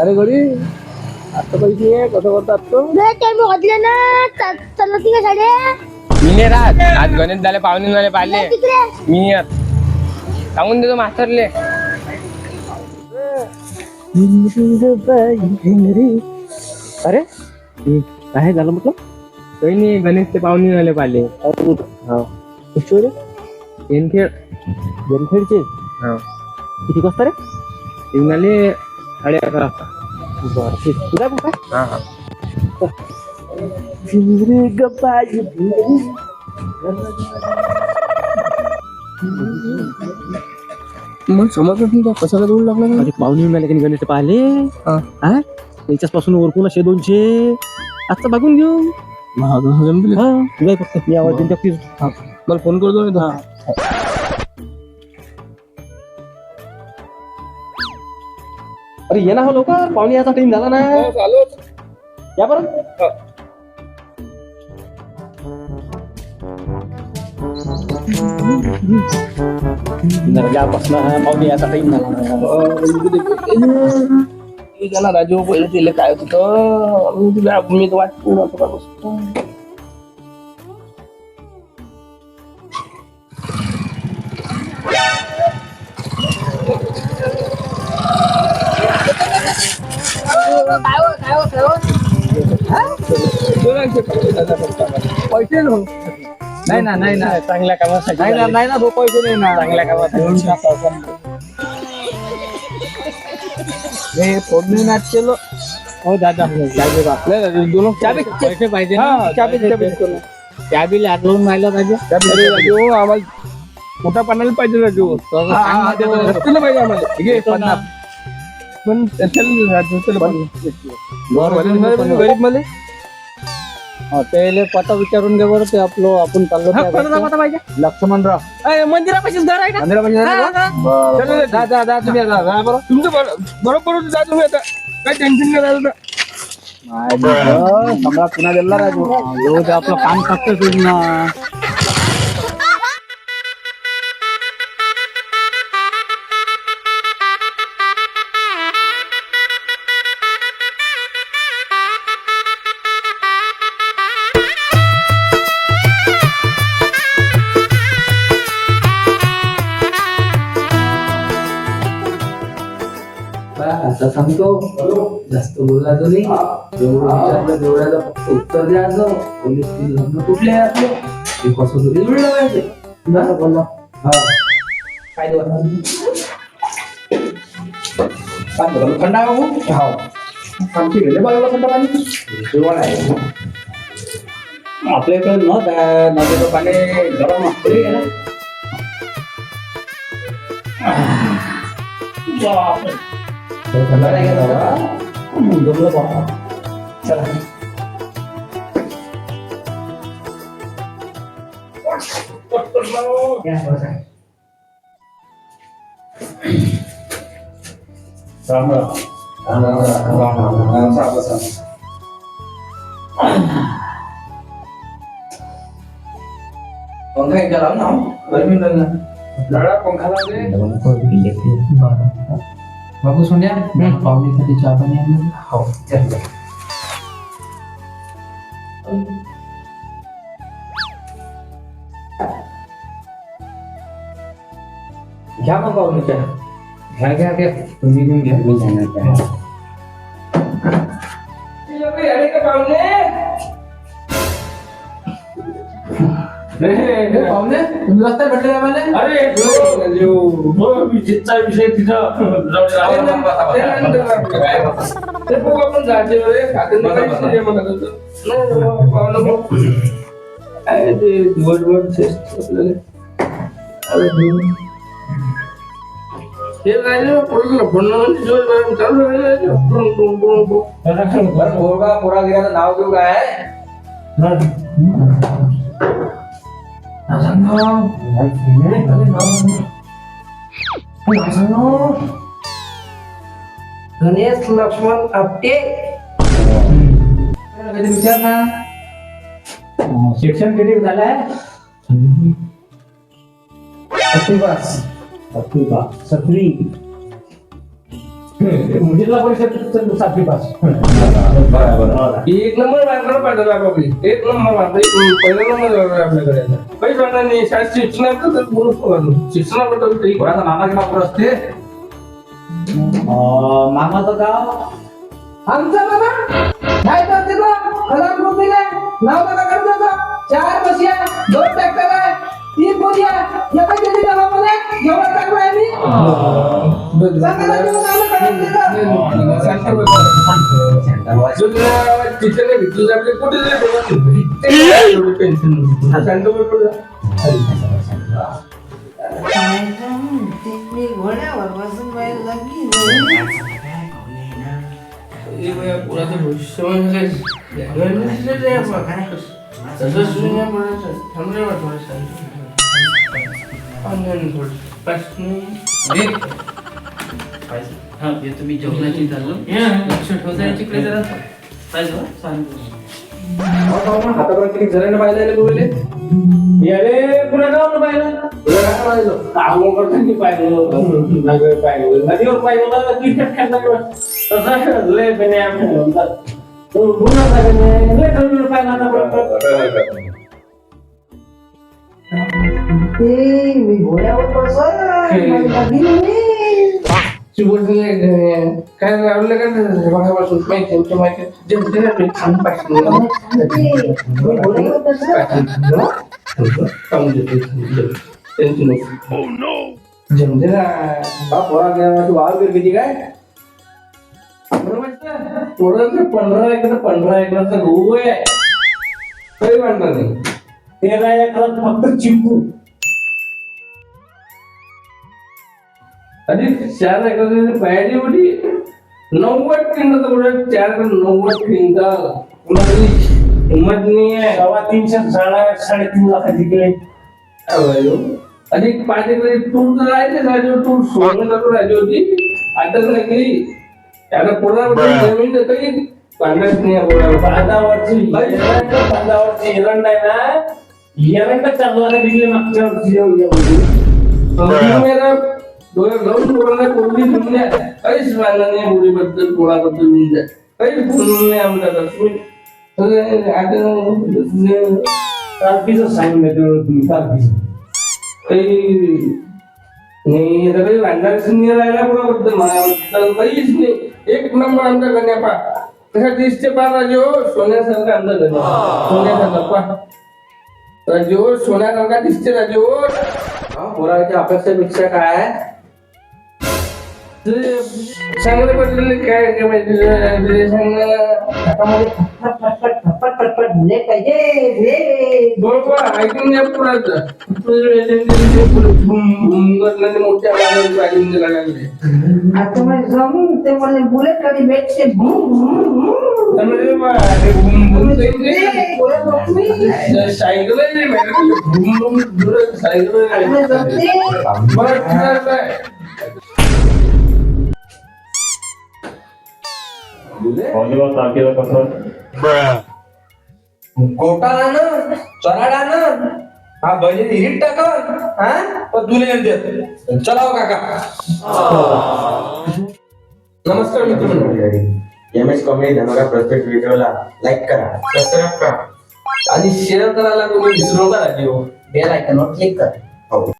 अरे गडी आता पैसे आहे कसं करतात तो? रे ते मी वाजले ना च- चालत नाही का साड्या मी नाही राहत. आज गणेश झाले पाहुणे झाले पाहिले तिकडे. मी नाही येत. सांगून देतो मास्टरले अरे? हे काय झालं म्हटलं? काही नाही गणेश ते पाहुणे झाले पाहिले. हा. किती रे येनखेड जनखेडचे हा. किती वाजता रे? म्हणाले साडे अकरा वाजता बरं. हा हा. भिंगरी गप्पाची भिंगरी मग समजत नाही कशाला जोड लागला अरे पाहुणे येऊन आले की नाही गणेश? पाहिले. हा. हा? त्याच्याच पासून वरकून असे दोनशे. आजचा बघून घेऊ. जमले हा. तुला फक्त. मी आवाज देऊन. मला फोन करतो ना अरे ये ना हो लवकर पाहुणे याचा टाइम झाला ना चालू या बरं नरगापासनं पाहुणे याचा टाइम झाला ना राजू पहिले तिला काय होतं मी तुला मी तर पैसे नाही ना नाही ना चांगल्या कामासाठी नाही ना नाही ना भाऊ पैसे नाही ना चांगल्या कामासाठी हे फोडणी नाच केलं हो दादा चाबी बा दोन चाबी पैसे पाहिजे हा, चाबी चाबी चाबी लागून माहिलं पाहिजे अरे राजू आम्हाला मोठा पाण्याला पाहिजे राजू हा, हा, देतो, देतो. रस्त्याला पाहिजे आम्हाला पण गरीबमध्ये पहिले पता विचारून घे बरं ते आपलं आपण चाललो त्या घरचं. पाहिजे? लक्ष्मणराव. मंदिरापाशीच घर आहे का? मंदिरा चल, जा जा जा तुम्ही जा जा बरं. तुमचं बरं बरोबर होतं, जा तुम्ही आता. काय टेन्शन नाही राहिलं सम्राट पुन्हा दिला राजू. येऊ दे आपलं काम सक्सेस होईल ना. आता सांगतो जास्त बोलायचं नाही जेवढं विचारलं तेवढ्याला फक्त उत्तर द्यायचं पोलीस की लग्न कुठले आहे आपले ते कसं तरी जुळलं पाहिजे बरं बोला हा काय देवा काय बोला थंड आहे बाबू हो आमची गेले बाजूला थंड पाणी जेवण आहे आपल्या इकडे न द्या नदीचं पाणी गरम असते ना Sebenarnya mundur lu kok. sao? Ya, selesai. Sama. Sama. Sama. Sama. Sama. Còn thầy cả lắm không? Đấy mình lần là Đó là còn khá lắm đấy Đó là còn bị liệt बाबू सोन्या पाहुणीसाठी चहा पाणी आणलं हो चल घ्या मग पाहुणे चहा घ्या घ्या घ्या तुम्ही घेऊन घ्या मी जाणार हे, हे, हे, पाहुणे तुम्ही रस्त्यात भेटले का मला? अरे विजेचा विषय तिथं नाही गणेश लक्ष्मण आपटे विचार ना शिक्षण किती झालंय सतरी पास सत्री जिल्हा परिषद सातवी पास. एक नंबर मार्गाला पाठवला आपली. एक नंबर पहिला नंबर आपल्याकडे. काहीच वाटणार नाही. शाळेत शिक्षणाचं तर बोलूच नका तुम्ही. शिक्षणाबद्दल कोणाचा मामा किंवा असते मामाचं गाव? आमचा बाबा काय करते ना नाव चार बसिया दोन ट्रॅक्टर आहे तीन एका केली चांगला आहे मी. सांगा ना तुम्ही जो कुठे टेन्शन नाही. सांगतो बरं तुला. हे बघा, पोराचं भविष्य म्हणजे काय? ध्यान नसलं रे आपण. हा हे तुम्ही जेवणाची चाललो लक्ष ठेवता याच्याकडे जरा. पाहिजे सांग. हातावर किती जणांना पाहिलं बोलले याले पुन्हा गाव पाहिलं पाहिलं पाहिलं नदीवर पाहिलं तसं लय बेने मी घोड्यावर. दिली. काय लावलं का बघापासून माहिती तुमच्या माहिती जमते ना मी खाऊन बसलोय. जमते ना बा पोरा गेला वाव किती काय पोराचं पंधरा एकर पंधरा एकराचा गहू आहे तरी म्हणणार नाही तेरा एकरात फक्त चिंकू आधी चार एकराची पायाची होती नव्वद क्विंटल कुठे चार एकर नव्वद क्विंटल कुणाची? हिंमत नाही आहे सव्वा तीनशे साडे साडेतीन लाखाची गेले आणि पाच एकर टूर तर आहे ते राजू टूर सोडून जातो राजू होती. आता तर नाही त्याला पूर्ण जमीन तर काही पांढऱ्याच नाही. बांधावरची बांधावरची एरंड आहे ना? एरंड चालू दिले मागच्या वर्षी. एवढी. लावून पोराला कोणती दुनिया काहीच मानलं नाही मुलीबद्दल कोणाबद्दल म्हणजे काहीच बोलणं नाही आमच्या तुम्ही सगळे आता सांगितलं तेवढं तुम्ही तारखीचं काही नाही आता काही भांडारच नाही राहिला कोणाबद्दल माझ्याबद्दल काहीच नाही. एक नंबर आमचा गण्यापा. कशा दिसते पा राजे हो सोन्यासारखा आमचा गण्या सोन्यासारखा पा राजे हो सोन्यासारखा दिसते राजे हो. पोराच्या अपेक्षेपेक्षा काय चांगले बदलले काय काय माहिती हातामध्ये फटफट फटफट फटफट फटफट भले पाहिजे भले. बरोबर ऐकून घ्या पुराचं मोठ्या आवाजात वाजवून द्यायला लागले आता मला जमून ते मला बुलेट गाडी भेटते भूम, भूम. त्यामुळे गोटाला ना चराडा ना हा बहिणी हिरीत टाकन हा? पण तुला येऊन देत. चलाव काका. नमस्कार मित्र एम एस कॉमेडी धमाका प्रत्येक व्हिडिओला लाईक करा सबस्क्राईब करा. आणि शेअर करायला तुम्ही विसरू नका राजीव. बेल आयकॉनवर क्लिक कर.